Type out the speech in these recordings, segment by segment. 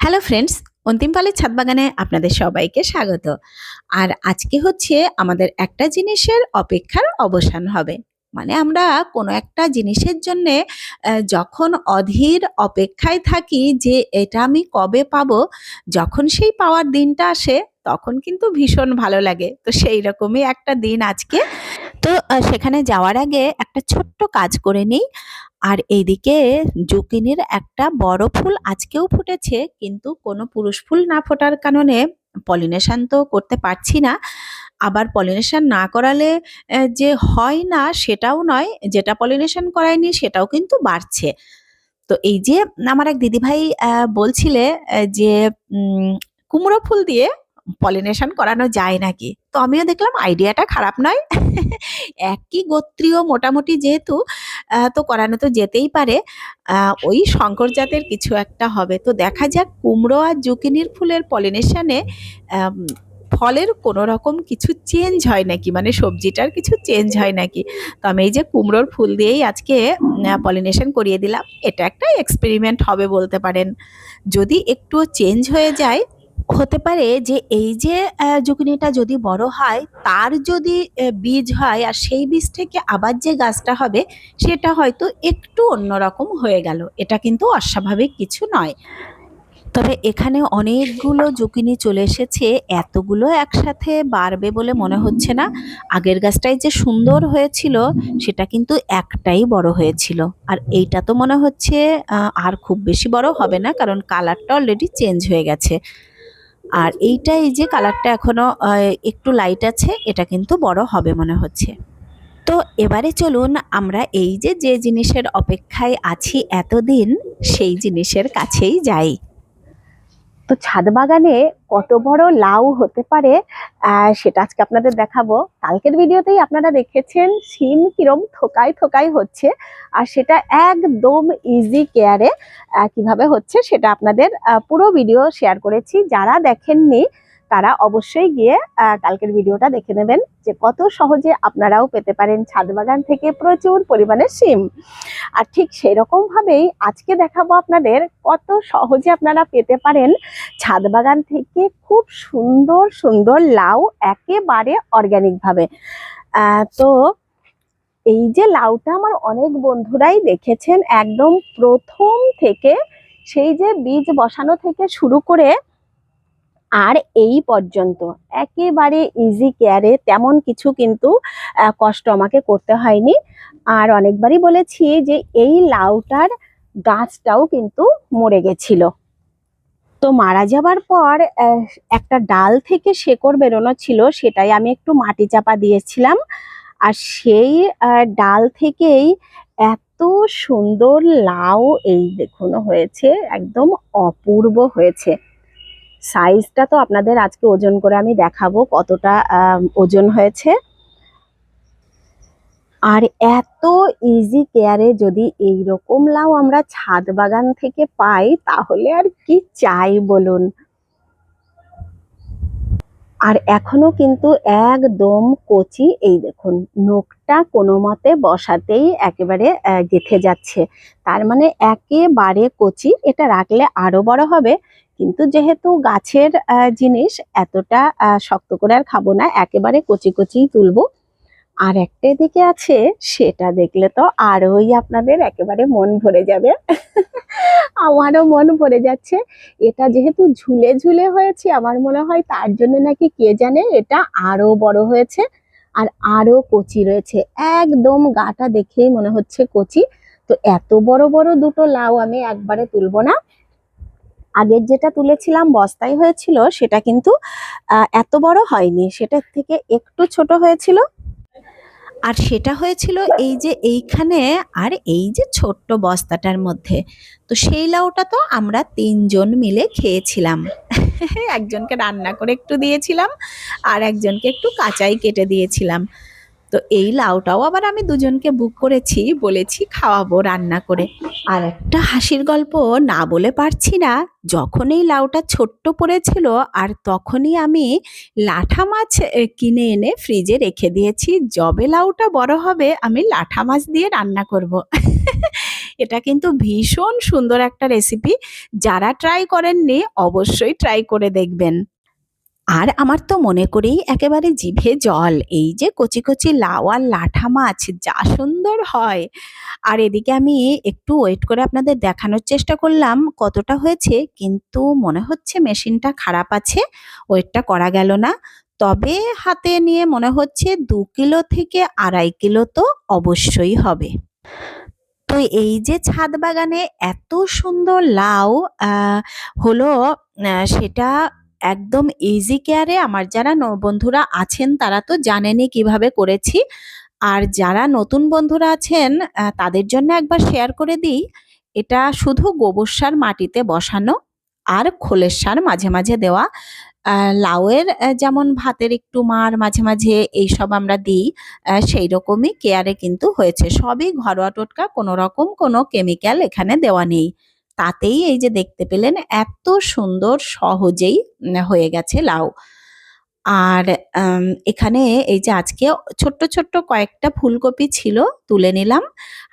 Hello friends অন্তিম পালের ছাদ বাগানে আপনাদের সবাইকে স্বাগত। আর আজকে হচ্ছে আমাদের একটা জিনিসের অপেক্ষার অবসান হবে। মানে আমরা কোনো একটা জিনিসের জন্যে যখন অধীর অপেক্ষায় থাকি যে এটা আমি কবে পাবো, যখন সেই পাওয়ার দিনটা আসে, তখন কিন্তু ভীষণ ভালো লাগে। তো সেই রকমই একটা দিন আজকে। তো সেখানে যাওয়ার আগে একটা ছোট্ট কাজ করে নিই। আর এইদিকে জুকিনির একটা বড় ফুল আজকেও ফুটেছে, কিন্তু কোনো পুরুষ ফুল না ফোটার কারণে পলিনেশান তো করতে পারছি না। আবার পলিনেশান না করালে যে হয় না সেটাও নয়, যেটা পলিনেশান করায়নি সেটাও কিন্তু বাড়ছে। তো এই যে আমার এক দিদিভাই বলছিলে যে কুমড়ো ফুল দিয়ে পলিনেশন করানো যায় নাকি? তো আমিও দেখলাম আইডিয়াটা খারাপ নয়। একই গোত্রীয় মোটামুটি যেহেতু তো করানো তো যেতেই পারে। ওই শঙ্কর জাতের কিছু একটা হবে। তো দেখা যাক কুমড়ো আর জুকিনির ফুলের পলিনেশনে ফলের কোনো রকম কিছু চেঞ্জ হয় নাকি? মানে সবজিটার কিছু চেঞ্জ হয় নাকি? তো আমি এই যে কুমড়োর ফুল দিয়েই আজকে পলিনেশন করিয়ে দিলাম। এটা একটা এক্সপেরিমেন্ট হবে বলতে পারেন। যদি একটু চেঞ্জ হয়ে যায় হতে পারে যে এই যে জুকিনিটা যদি বড় হয়, তার যদি বীজ হয় আর সেই বীজ থেকে আবার যে গাছটা হবে, সেটা হয়তো একটু অন্যরকম হয়ে গেল। এটা কিন্তু অস্বাভাবিক কিছু নয়। তবে এখানে অনেকগুলো জুকিনি চলে এসেছে, এতগুলো একসাথে বাড়বে বলে মনে হচ্ছে না। আগের গাছটাই যে সুন্দর হয়েছিল, সেটা কিন্তু একটাই বড় হয়েছিল। আর এইটা তো মনে হচ্ছে আর খুব বেশি বড় হবে না, কারণ কালারটা অলরেডি চেঞ্জ হয়ে গেছে। আর এইটা এই যে কালারটা এখনও একটু লাইট আছে, এটা কিন্তু বড় হবে মনে হচ্ছে। তো এবারে চলুন আমরা এই যে যে জিনিসের অপেক্ষায় আছি এতদিন, সেই জিনিসের কাছেই যাই। তো ছাদ বাগানে কত বড় লাউ হতে পারে সেটা আজকে আপনাদের দেখাবো। কালকের ভিডিওতেই আপনারা দেখেছেন সিম কিরম থোকায় থোকায় হচ্ছে, আর সেটা একদম ইজি কেয়ারে কীভাবে হচ্ছে সেটা আপনাদের পুরো ভিডিও শেয়ার করেছি। যারা দেখেননি তারা অবশ্যই গিয়ে কালকের ভিডিওটা দেখে নেবেন যে কত সহজে আপনারাও পেতে পারেন ছাদ বাগান থেকে প্রচুর পরিমাণে সিম আর ঠিক সেই রকম ভাবেই আজকে দেখাবো আপনাদের কত সহজে আপনারা পেতে পারেন ছাদ বাগান থেকে খুব সুন্দর সুন্দর লাউ একেবারে অর্গ্যানিক ভাবে আহ, তো এই যে লাউটা আমার অনেক বন্ধুরাই দেখেছেন একদম প্রথম থেকে সেই যে বীজ বসানো থেকে শুরু করে আর এই পর্যন্ত। একেবারে ইজি কেয়ারে তেমন কিছু কিন্তু কষ্ট আমাকে করতে হয়নি। আর অনেকবারই বলেছি যে এই লাউটার গাছটাও কিন্তু মরে গেছিল। তো মারা যাবার পর একটা ডাল থেকে শেকড় বেরোনো ছিল, সেটাই আমি একটু মাটি চাপা দিয়েছিলাম। আর সেই ডাল থেকেই এত সুন্দর লাউ এই দেখুন, হয়েছে, একদম অপূর্ব হয়েছে। সাইজটা তো আপনাদের আজকে ওজন করে আমি দেখাবো কতটা ওজন হয়েছে। আর এত ইজি কেয়ারে যদি এই রকম লাউ আমরা ছাদ বাগান থেকে পাই, তাহলে আর কি চাই বলুন? আর এখনও কিন্তু একদম কচি, এই দেখুন নোকটা কোনো মতে বসাতেই একেবারে গেঁথে যাচ্ছে। তার মানে একেবারে কচি, এটা রাখলে আরও বড় হবে। কিন্তু যেহেতু গাছের জিনিস এতটা শক্ত করে আর খাব না, একেবারে কচি কচিই তুলবো। আর একটা দিকে আছে, সেটা দেখলে তো আরোই আপনাদের একেবারে মন ভরে যাবে। আমারও মন ভরে যাচ্ছে। এটা যেহেতু ঝুলে ঝুলে হয়েছে, আমার মনে হয় তার জন্য নাকি কে জানে, এটা আরও বড় হয়েছে। আর আরও কচি রয়েছে। একদম গাটা দেখেই মনে হচ্ছে কচি। তো এত বড় বড় দুটো লাউ আমি একবারে তুলবো না। আগের যেটা তুলেছিলাম বস্তায় হয়েছিল, সেটা কিন্তু এত বড় হয়নি। সেটার থেকে একটু ছোট হয়েছিল। আর সেটা হয়েছিল এই যে এইখানে আর এই যে ছোট্ট বস্তাটার মধ্যে। তো সেই লাউটা তো আমরা তিনজন মিলে খেয়েছিলাম। একজনকে রান্না করে একটু দিয়েছিলাম, আর একজনকে একটু কাঁচাই কেটে দিয়েছিলাম। তো এই লাউটাও আবার আমি দুজনকে বুক করেছি, বলেছি খাওয়াবো রান্না করে। আর একটা হাসির গল্প না বলে পারছি না, যখন এই লাউটা ছোট্ট পড়েছিল আর তখনই আমি লাঠা মাছ কিনে এনে ফ্রিজে রেখে দিয়েছি, যবে লাউটা বড় হবে আমি লাঠা মাছ দিয়ে রান্না করব। এটা কিন্তু ভীষণ সুন্দর একটা রেসিপি যারা ট্রাই করেননি অবশ্যই ট্রাই করে দেখবেন। আর আমার তো মনে করেই একেবারে জিভে জল, এই যে কচি কচি লাউ আর লাঠা মাছ, যা সুন্দর হয়। আর এদিকে আমি একটু ওয়েট করে আপনাদের দেখানোর চেষ্টা করলাম কতটা হয়েছে, কিন্তু মনে হচ্ছে মেশিনটা খারাপ আছে ওয়েটটা করা গেল না। তবে হাতে নিয়ে মনে হচ্ছে দু কিলো থেকে আড়াই কিলো তো অবশ্যই হবে। তো এই যে ছাদ বাগানে এত সুন্দর লাউ হলো সেটা একদম ইজি কেয়ারে আমার যারা বন্ধুরা আছেন তারা তো জানেনই কীভাবে করেছি। আর যারা নতুন বন্ধুরা আছেন তাদের জন্য একবার শেয়ার করে দিই। এটা শুধু গোবর সার মাটিতে বসানো আর খোলের সার মাঝে মাঝে দেওয়া। লাউয়ের যেমন ভাতের একটু মার মাঝে মাঝে এইসব আমরা দিই। সেই রকমই কেয়ারে কিন্তু হয়েছে। সবই ঘরোয়া টোটকা, কোনো রকম কোনো কেমিক্যাল এখানে দেওয়া নেই। তাতেই এই যে দেখতে পেলেন এত সুন্দর সহজেই হয়ে গেছে লাউ। আর এখানে এই যে আজকে ছোট্ট ছোট্ট কয়েকটা ফুলকপি ছিল, তুলে নিলাম।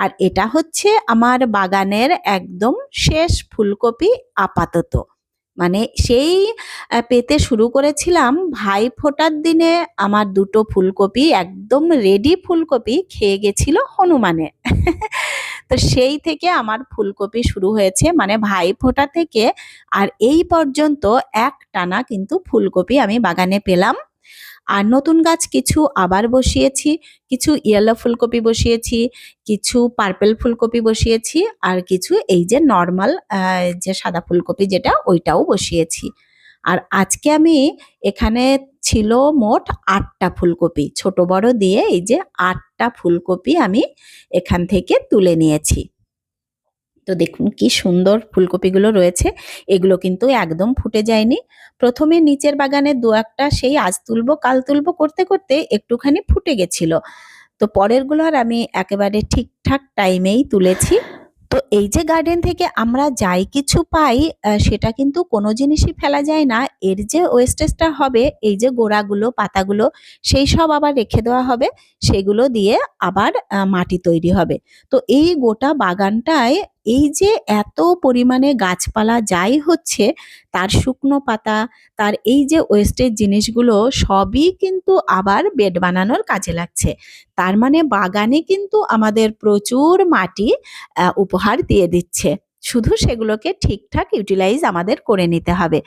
আর এটা হচ্ছে আমার বাগানের একদম শেষ ফুলকপি আপাতত। মানে সেই পেতে শুরু করেছিলাম ভাই ফোটার দিনে আমার দুটো ফুলকপি, একদম রেডি ফুলকপি খেয়ে গেছিল হনুমানে। তো সেই থেকে আমার ফুলকপি শুরু হয়েছে। মানে ভাই ফোটা থেকে আর এই পর্যন্ত এক টানা কিন্তু ফুলকপি আমি বাগানে পেলাম। আর নতুন গাছ কিছু আবার বসিয়েছি, কিছু ইয়েলো ফুলকপি বসিয়েছি, কিছু পার্পেল ফুলকপি বসিয়েছি, আর কিছু এই যে নর্মাল যে সাদা ফুলকপি যেটা, ওইটাও বসিয়েছি। আর আজকে আমি এখানে ছিল মোট আটটা ফুলকপি, ছোট বড় দিয়ে এই যে আটটা ফুলকপি আমি এখান থেকে তুলে নিয়েছি। তো দেখুন কি সুন্দর ফুলকপিগুলো রয়েছে, এগুলো কিন্তু একদম ফুটে যায়নি। প্রথমে নিচের বাগানে দু একটা সেই আজ তুলবো, কাল তুলবো করতে করতে একটুখানি ফুটে গেছিল। তো পরেরগুলো আর আমি একেবারে ঠিকঠাক টাইমেই তুলেছি। তো এই যে গার্ডেন থেকে আমরা যাই কিছু পাই সেটা কিন্তু কোনো জিনিসই ফেলা যায় না। এর যে ওয়েস্টেজটা হবে, এই যে গোড়াগুলো, পাতাগুলো, সেই সব আবার রেখে দেওয়া হবে। সেগুলো দিয়ে আবার মাটি তৈরি হবে। তো এই গোটা বাগানটায় এই যে এত পরিমাণে গাছপালা যাই হচ্ছে, তার শুকনো পাতা, তার এই যে ওয়েস্টের জিনিসগুলো সবই কিন্তু আবার বেড বানানোর কাজে লাগছে। তার মানে বাগানে কিন্তু আমাদের প্রচুর মাটি উপহার দিয়ে দিচ্ছে। শুধু সেগুলোকে ঠিকঠাক ইউটিলাইজ আমাদের করে নিতে হবে।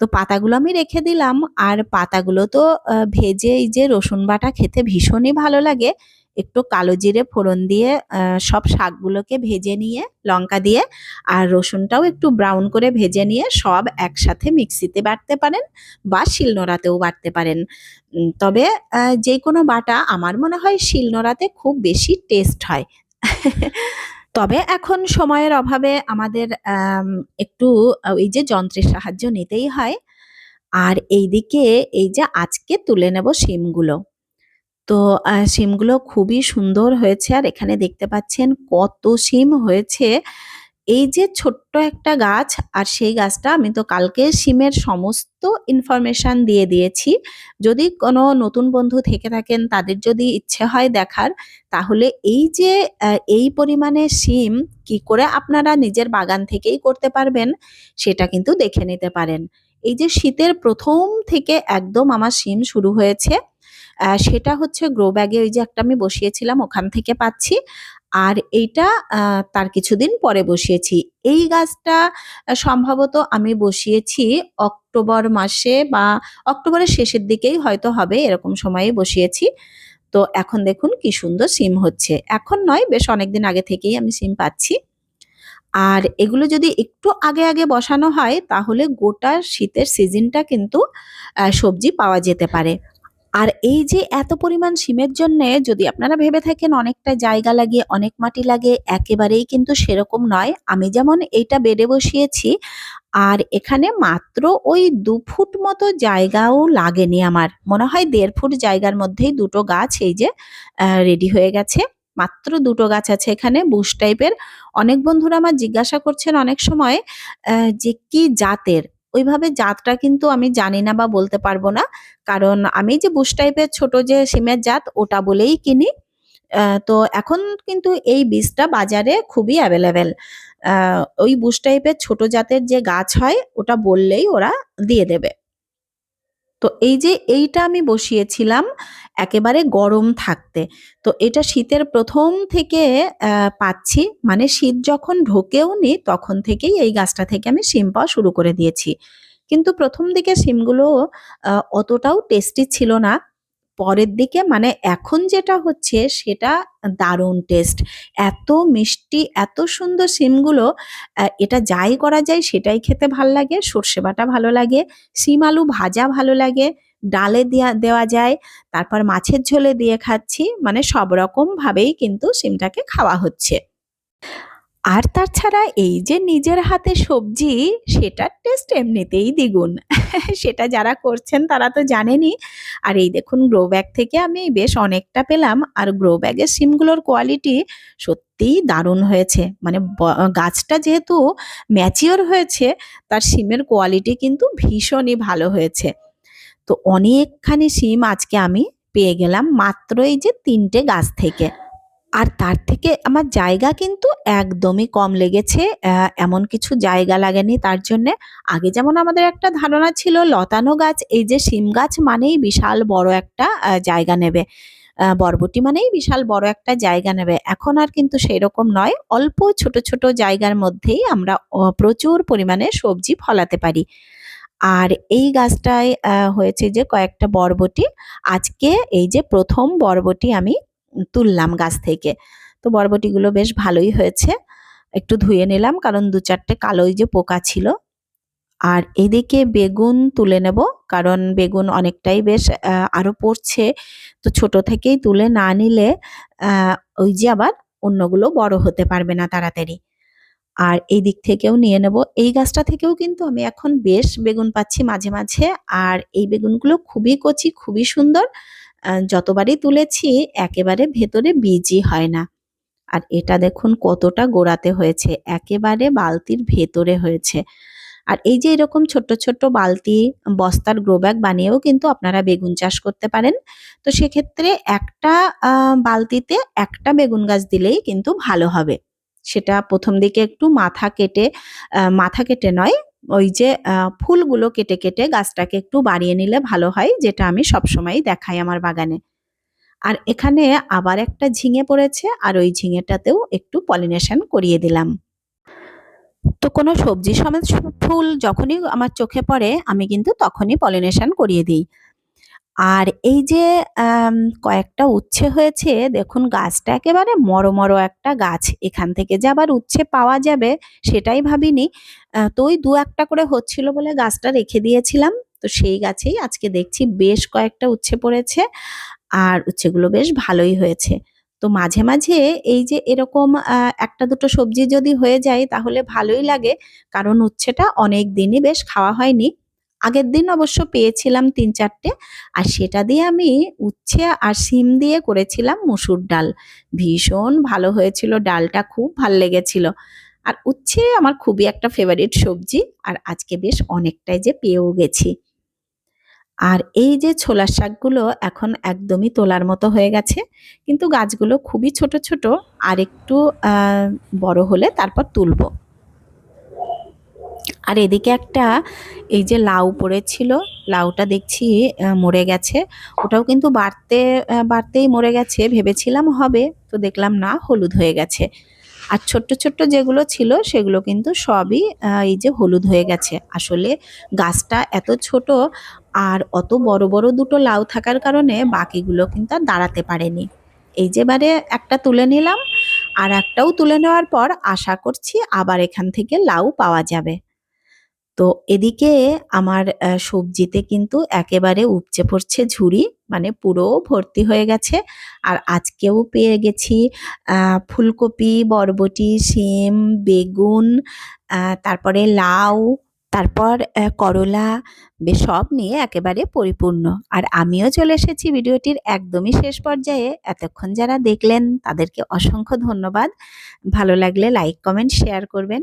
তো পাতাগুলো আমি রেখে দিলাম। আর পাতাগুলো তো ভেজে এই যে রসুন বাটা খেতে ভীষণই ভালো লাগে। একটু কালো জিরে ফোড়ন দিয়ে সব শাকগুলোকে ভেজে নিয়ে, লঙ্কা দিয়ে আর রসুনটাও একটু ব্রাউন করে ভেজে নিয়ে সব একসাথে মিক্সিতে বাটতে পারেন বা শিলনোড়াতেও বাটতে পারেন। তবে যে কোনো বাটা আমার মনে হয় শিলনোড়াতে খুব বেশি টেস্ট হয়। তবে এখন সময়ের অভাবে আমাদের একটু এই যে যন্ত্রের সাহায্য নিতেই হয়। আর এইদিকে এই যে আজকে তুলে নেব শিমগুলো। তো আহ, শিমগুলো খুবই সুন্দর হয়েছে। আর এখানে দেখতে পাচ্ছেন কত শিম হয়েছে। এই যে ছোট্ট একটা গাছ আর সেই গাছটা আমি তো কালকে সিমের সমস্ত ইনফরমেশন দিয়ে দিয়েছি। যদি কোনো নতুন বন্ধু থেকে থাকেন তাদের যদি ইচ্ছে হয় দেখার তাহলে এই যে এই পরিমাণে সিম কি করে আপনারা নিজের বাগান থেকেই করতে পারবেন সেটা কিন্তু দেখে নিতে পারেন। এই যে শীতের প্রথম থেকে একদম আমার সিম শুরু হয়েছে। সেটা হচ্ছে গ্রো ব্যাগে ওই যে একটা আমি বসিয়েছিলাম, ওখান থেকে পাচ্ছি। আর এইটা তার কিছুদিন পরে বসিয়েছি। এই গাছটা সম্ভবত আমি বসিয়েছি অক্টোবর মাসে বা অক্টোবরের শেষের দিকেই হয়তো হবে, এরকম সময়ে বসিয়েছি। তো এখন দেখুন কি সুন্দর সিম হচ্ছে। এখন নয়, বেশ অনেকদিন আগে থেকেই আমি সিম পাচ্ছি। আর এগুলো যদি একটু আগে আগে বসানো হয়, তাহলে গোটা শীতের সিজনটা কিন্তু সবজি পাওয়া যেতে পারে। আর এই যে এত পরিমাণ সিমের জন্য যদি আপনারা ভেবে থাকেন অনেকটা জায়গা লাগে অনেক মাটি লাগে একেবারেই কিন্তু সেরকম নয়। আমি যেমন এইটা বেডে বসিয়েছি আর এখানে মাত্র ওই দু ফুট মতো জায়গাও লাগেনি আমার। মনে হয় দেড় ফুট জায়গার মধ্যেই দুটো গাছ এই যে রেডি হয়ে গেছে। মাত্র দুটো গাছ আছে এখানে, বুশ টাইপের অনেক বন্ধুরা আমার জিজ্ঞাসা করছেন অনেক সময় যে কি জাতের? ওইভাবে জাতটা কিন্তু আমি জানি না বা বলতে পারব না। কারণ আমি যে বুশ টাইপের ছোট যে সিমের জাত, ওটা বলেই কিনি। তো এখন কিন্তু এই বীজটা বাজারে খুবই অ্যাভেলেবেল ওই বুশ টাইপের ছোট জাতের যে গাছ হয়, ওটা বললেই ওরা দিয়ে দেবে। তো এই যে এইটা আমি বসিয়েছিলাম একেবারে গরম থাকতে, তো এটা শীতের প্রথম থেকে পাচ্ছি। মানে শীত যখন ঢোকেও নি তখন থেকেই এই গাছটা থেকে আমি শিম পাওয়া শুরু করে দিয়েছি। কিন্তু প্রথম দিকে শিমগুলো অতটাও টেস্টি ছিল না। পরের দিকে মানে এখন যেটা হচ্ছে সেটা দারুণ টেস্ট। এত মিষ্টি, এত সুন্দর সিমগুলো এটা যাই করা যায় সেটাই খেতে ভালো লাগে সর্ষে বাটা ভালো লাগে, সিম আলু ভাজা ভালো লাগে, ডালে দেওয়া দেওয়া যায়, তারপর মাছের ঝোলে দিয়ে খাচ্ছি মানে সব রকম ভাবেই কিন্তু সিমটাকে খাওয়া হচ্ছে। আর তাছাড়া এই যে নিজের হাতে সবজি সেটার টেস্ট এমনিতেই দ্বিগুণ। সেটা যারা করছেন তারা তো জানেনই। আর এই দেখুন গ্রো ব্যাগ থেকে আমি বেশ অনেকটা পেলাম। আর গ্রো ব্যাগের সিমগুলোর কোয়ালিটি সত্যিই দারুণ হয়েছে। মানে গাছটা যেহেতু ম্যাচিওর হয়েছে, তার সিমের কোয়ালিটি কিন্তু ভীষণই ভালো হয়েছে। তো অনেকখানি সিম আজকে আমি পেয়ে গেলাম মাত্র এই যে তিনটে গাছ থেকে। আর তার থেকে আমার জায়গা কিন্তু একদমই কম লেগেছে এমন কিছু জায়গা লাগেনি। তার জন্যে আগে যেমন আমাদের একটা ধারণা ছিল, লতানো গাছ, এই যে সিম গাছ মানেই বিশাল বড় একটা জায়গা নেবে। বরবটি মানেই বিশাল বড় একটা জায়গা নেবে। এখন আর কিন্তু সেই রকম নয়। অল্প ছোট ছোট জায়গার মধ্যেই আমরা প্রচুর পরিমাণে সবজি ফলাতে পারি। আর এই গাছটায় হয়েছে যে কয়েকটা বরবটি। আজকে এই যে প্রথম বরবটি আমি তুললাম গাছ থেকে। তো বরবটিগুলো বেশ ভালোই হয়েছে। একটু ধুয়ে নিলাম, কারণ দু চারটে কালোই যে পোকা ছিল। আর এদিকে বেগুন তুলে নেব, কারণ বেগুন অনেকটাই বেশ আরও পড়ছে। তো ছোট থেকেই তুলে না নিলে ওই যে আবার অন্যগুলো বড় হতে পারবে না তাড়াতাড়ি। আর এই দিক থেকেও নিয়ে নেব। এই গাছটা থেকেও কিন্তু আমি এখন বেশ বেগুন পাচ্ছি মাঝে মাঝে। আর এই বেগুনগুলো খুবই কচি, খুবই সুন্দর। যতবারই তুলেছি, একেবারে ভেতরে বীজই হয় না। আর এটা দেখুন কতটা গোড়াতে হয়েছে, একেবারে বালতির ভেতরে হয়েছে। আর এই যে এরকম ছোট্ট ছোট্ট বালতি, বস্তার গ্রো ব্যাগ বানিয়েও কিন্তু আপনারা বেগুন চাষ করতে পারেন। তো সেক্ষেত্রে একটা বালতিতে একটা বেগুন গাছ দিলেই কিন্তু ভালো হবে। সেটা প্রথম দিকে একটু মাথা কেটে মাথা কেটে নয় ওই যে ফুলগুলো কেটে কেটে গাছটাকে একটু বাড়িয়ে নিলে ভালো হয়, যেটা আমি সবসময় দেখাই আমার বাগানে। আর এখানে আবার একটা ঝিঙে পড়েছে, আর ওই ঝিঙেটাতেও একটু পলিনেশন করিয়ে দিলাম। তো কোনো সবজি সমেত ফুল যখনই আমার চোখে পড়ে, আমি কিন্তু তখনই পলিনেশন করিয়ে দিই। আর এই যে কয়েকটা উচ্ছে হয়েছে, দেখুন গাছটা একেবারে মরো মরো একটা গাছ। এখান থেকে যে আবার উচ্ছে পাওয়া যাবে, সেটাই ভাবিনি। তো ওই দু একটা করে হচ্ছিল বলে গাছটা রেখে দিয়েছিলাম। তো সেই গাছেই আজকে দেখছি বেশ কয়েকটা উচ্ছে পড়েছে আর উচ্ছেগুলো বেশ ভালোই হয়েছে। তো মাঝে মাঝে এই যে এরকম একটা দুটো সবজি যদি হয়ে যায় তাহলে ভালোই লাগে কারণ উচ্ছেটা অনেক দিনই বেশ খাওয়া হয়নি। আগের দিন অবশ্য পেয়েছিলাম তিন চারটে আর সেটা দিয়ে আমি উচ্ছে আর শিম দিয়ে করেছিলাম মুসুর ডাল। ভীষণ ভালো হয়েছিল, ডালটা খুব ভালো লেগেছিল। আর উচ্ছে আমার খুবই একটা ফেভারিট সবজি, আর আজকে বেশ অনেকটাই যে পেয়েও গেছি। আর এই যে ছোলার শাকগুলো এখন একদমই তোলার মতো হয়ে গেছে, কিন্তু গাছগুলো খুবই ছোট ছোট, আর একটু বড় হলে তারপর তুলব। আর এদিকে একটা, এই যে লাউ পড়েছিল, লাউটা দেখছি মরে গেছে। ওটাও কিন্তু বাড়তে বাড়তেই মরে গেছে, ভেবেছিলাম হবে, তো দেখলাম না, হলুদ হয়ে গেছে। আর ছোট্ট ছোট্ট যেগুলো ছিল, সেগুলো কিন্তু সবই এই যে হলুদ হয়ে গেছে। আসলে গাছটা এত ছোট আর অত বড় বড় দুটো লাউ থাকার কারণে বাকিগুলো কিন্তু আর দাঁড়াতে পারেনি। এই যে বারে একটা তুলে নিলাম আর একটাও তুলে নেওয়ার পর আশা করছি আবার এখান থেকে লাউ পাওয়া যাবে। তো এদিকে আমার সবজিতে কিন্তু একেবারে উপচে পড়ছে ঝুড়ি মানে পুরো ভর্তি হয়ে গেছে। আর আজকেও পেয়ে গেছি ফুলকপি, বরবটি, শিম, বেগুন তারপরে লাউ, তারপর করলা সব নিয়ে একেবারে পরিপূর্ণ। আর আমিও চলে এসেছি ভিডিওটির একদমই শেষ পর্যায়ে। এতক্ষণ যারা দেখলেন, তাদেরকে অসংখ্য ধন্যবাদ। ভালো লাগলে লাইক, কমেন্ট, শেয়ার করবেন।